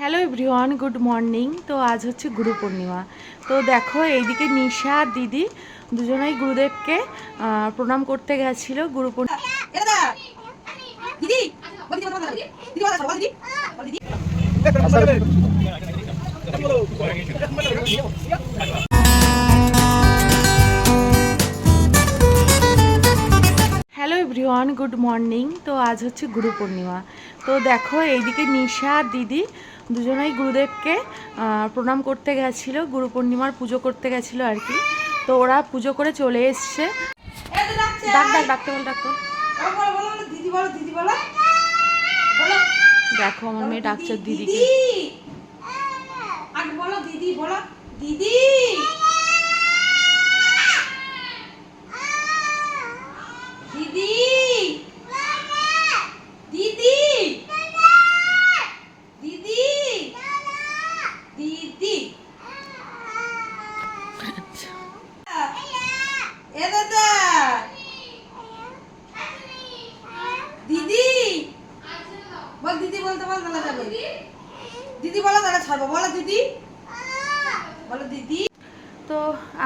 Hello everyone good morning তো আজ হচ্ছে গুরু পূর্ণিমা তো দেখো এইদিকে নিশা আর দিদি দুজনেই গুরুদেবকে প্রণাম করতে গেছিল Guru Purnima everyone good morning. তো আজ হচ্ছে গুরু পূর্ণিমা তো দেখো এইদিকে নিশা আর দিদি দুজনেই গুরুদেবকে প্রণাম করতে গেছিল গুরু পূর্ণিমার পুজো করতে গেছিল আর কি। তো ওরা পুজো করে চলে এসছে। এই তো ডাক ডাক ডাকতে বল ডাকতে বল। বলো বলো বলো বলো, দিদি বলো দিদি বলো। বলো। দেখো আমার মেয়ে ডাক্তার দিদিকে। দিদি। বলো দিদি বলো দিদি দিদি। বল, দিদি বলতে বল, তাহলে যাবে। দিদি বলো, তাহলে ছাড়বো। বলো, দিদি। বলো, দিদি। তো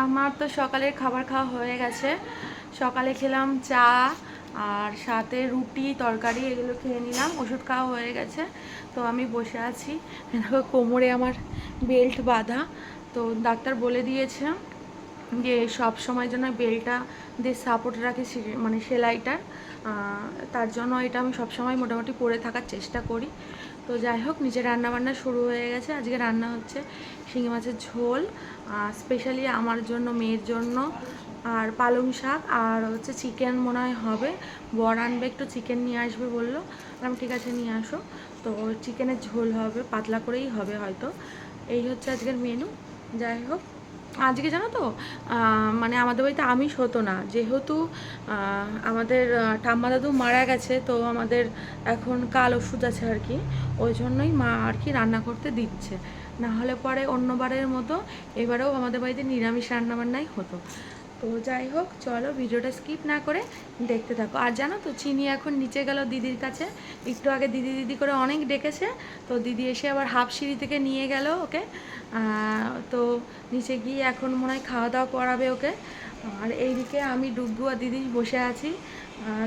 আমার তো সকালের খাবার খাওয়া হয়ে গেছে। সকালে খেলাম চা আর সাথে রুটি, তরকারি, এগুলো খেয়ে নিলাম। ওষুধ খাওয়া হয়ে গেছে। তো আমি বসে আছি। কোমরে আমার বেল্ট বাঁধা। তো ডাক্তার বলে দিয়েছে যে সব সময় জন্য বেলটা দিয়ে সাপোর্ট রাখে মানে সেলাইটার তার জন্য এটা আমি সবসময় মোটামুটি পরে থাকার চেষ্টা করি। তো যাই হোক, নিজের রান্নাবান্না শুরু হয়ে গেছে। আজকে রান্না হচ্ছে শিঙি মাছের ঝোল স্পেশালি আমার জন্য, মেয়ের জন্য, আর পালং শাক, আর হচ্ছে চিকেন মনে হয় হবে। বর আনবে একটু চিকেন নিয়ে আসবে বলল। আমি ঠিক আছে, নিয়ে আসো। তো চিকেনের ঝোল হবে, পাতলা করেই হবে হয়তো। এই হচ্ছে আজকের মেনু যাই হোক আজকে জানো তো মানে আমাদের বাড়িতে আমিষ হতো না। যেহেতু আমাদের ঠাম্মা দাদু মারা গেছে, তো আমাদের এখন কাল ওষুধ আছে আর কি। ওই জন্যই মা আর কি রান্না করতে দিচ্ছে। না হলে পরে অন্যবারের মতো এবারেও আমাদের বাড়িতে নিরামিষ রান্নাবান্নাই হতো। তো যাই হোক চলো ভিডিওটা স্কিপ না করে দেখতে থাকো। আর জানো তো চিনি এখন নিচে গেল দিদির কাছে। একটু আগে দিদি দিদি করে অনেক ডেকেছে তো দিদি এসে আবার হাফ সিঁড়ি থেকে নিয়ে গেল ওকে। তো নিচে গিয়ে এখন মনে হয় খাওয়া দাওয়া করাবে ওকে। আর এইদিকে আমি ডুগু আর দিদি বসে আছি।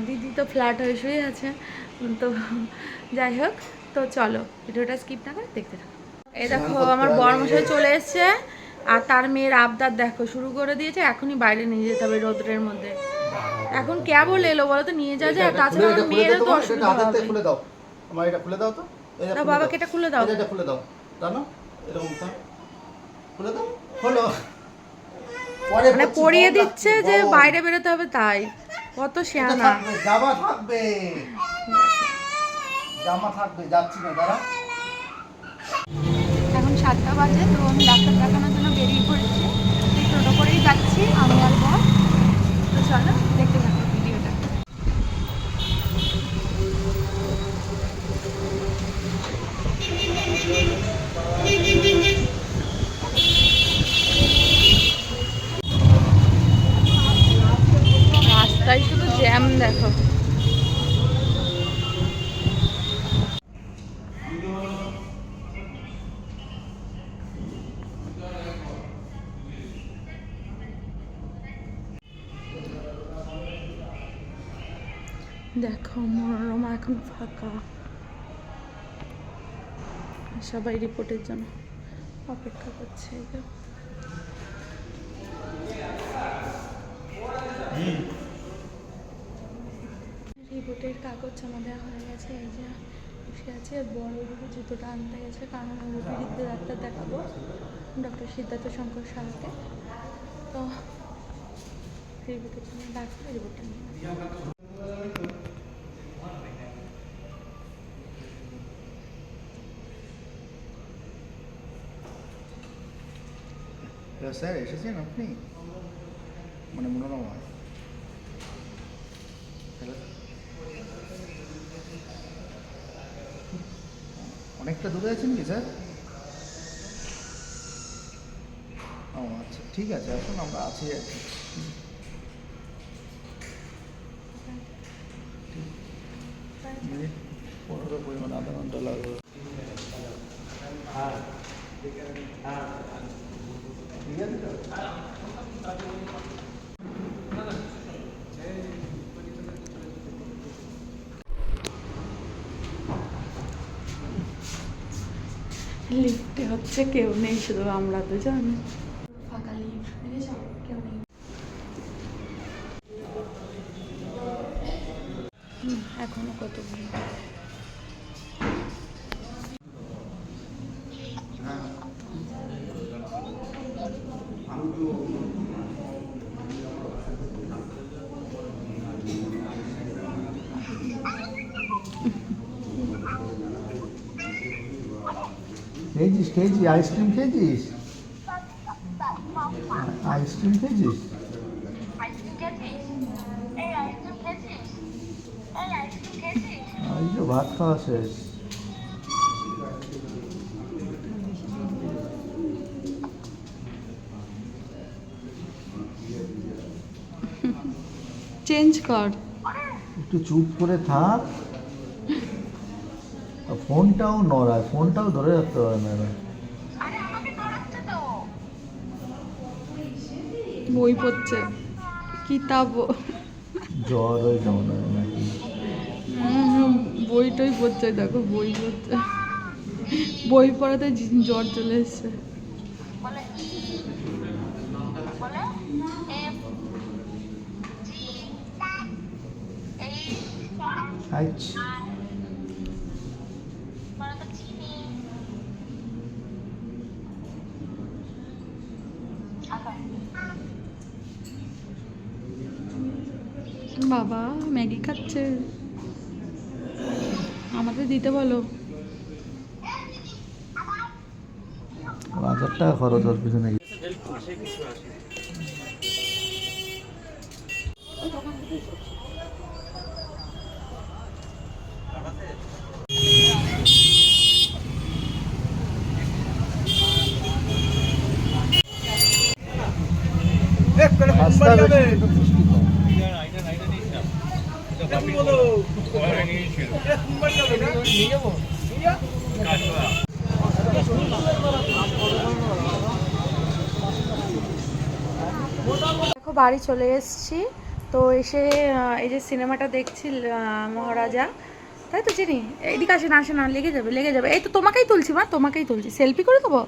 দিদি তো ফ্ল্যাট হয়ে শুয়ে আছে। তো যাই হোক তো চলো ভিডিওটা স্কিপ না করে দেখতে থাকো। এই দেখো আমার বরমশাই চলে এসছে। আর তার মেয়ের আবদার দেখো শুরু করে দিয়েছে এখনই বাইরে নিয়ে যেতে হবে রোদ্রের মধ্যে। এখন কেবল এলো বলো তো নিয়ে যাওয়া যায় তাছাড়া মেয়েরও তো অসুবিধা হবে। খুলে দাও। আমার এটা খুলে দাও তো। এটা বাবাকে এটা খুলে দাও। এটা খুলে দাও। জানো এরকম খুলে দাও। হলো। মানে না, দিচ্ছে যে। বাইরে বেরোতে হবে তাই। কত শেয়ানা জামা থাকবে। জামা থাকবে যাচ্ছি না দাঁড়া। এখন সাতটা বাজে তো আমি ডাক্তার দেখানোর বেরিয়ে পড়েছে এই টোটো করেই যাচ্ছি আমি আর বর। তো চলো দেখতে থাকো ভিডিওটা রাস্তায় শুধু জ্যাম দেখো দেখো মনোরমা এখন ফাঁকা। সবাই রিপোর্টের জন্য অপেক্ষা করছে রিপোর্টের কাগজ জমা দেওয়া হয়ে গেছে, এই যে। বসে আছে, বড় দিকে জুতোটা আনতে গেছে, কারণ ওপিডিতে ডাক্তার দেখাবো, ডক্টর সিদ্ধার্থ শঙ্কর সাহাকে তো রিপোর্টের জন্য ডাক্তার রিপোর্টটা নিয়ে হ্যালো স্যার এসেছেন আপনি মানে মনোরমা হ্যালো অনেকটা দূরে আছেন কি স্যার ও আচ্ছা ঠিক আছে আসুন আমরা আছি আর কি মিনিট পনেরো পরিমাণ আধা ঘণ্টা লাগবে আছে তো? লিফটে হচ্ছে কেউ নেই শুধু আমরা দুজন। ফাঁকা লিফট কেউ নেই। এখনও কত ভিড়। খেয়েছিস খেয়েছিস আইসক্রিম খেয়েছিস আইসক্রিম খেয়েছিস এই যে ভাত খাওয়া শেষ চেঞ্জ কর। একটু চুপ করে থাক। ফোনটাও নড়ায় ফোনটাও ধরে রাখতে পারে না বই পড়ছে। কিতাব। জ্বর হয়ে হয় নাকি? হুম, বইটাই পড়ছে দেখো বই পড়ছে। বই পড়াতে জ্বর চলে এসছে। বলে বলে এম জি এইচ আচ্ছা মানে তো চিনি আচ্ছা বাবা ম্যাগি খাচ্ছে। আমাদের দিতে বলো। হাজার টাকা খরচ ওর পিছনে বৃষ্টি কম। দেখো, বাড়ি চলে এসেছি। তো এসে এই যে সিনেমাটা দেখছি মহারাজা। তাই তো চিনি এদিকে আসে না আসে না, লেগে যাবে লেগে যাবে। এই তো তোমাকেই তুলছি, মা, তোমাকেই তুলছি। সেলফি করে দেবো?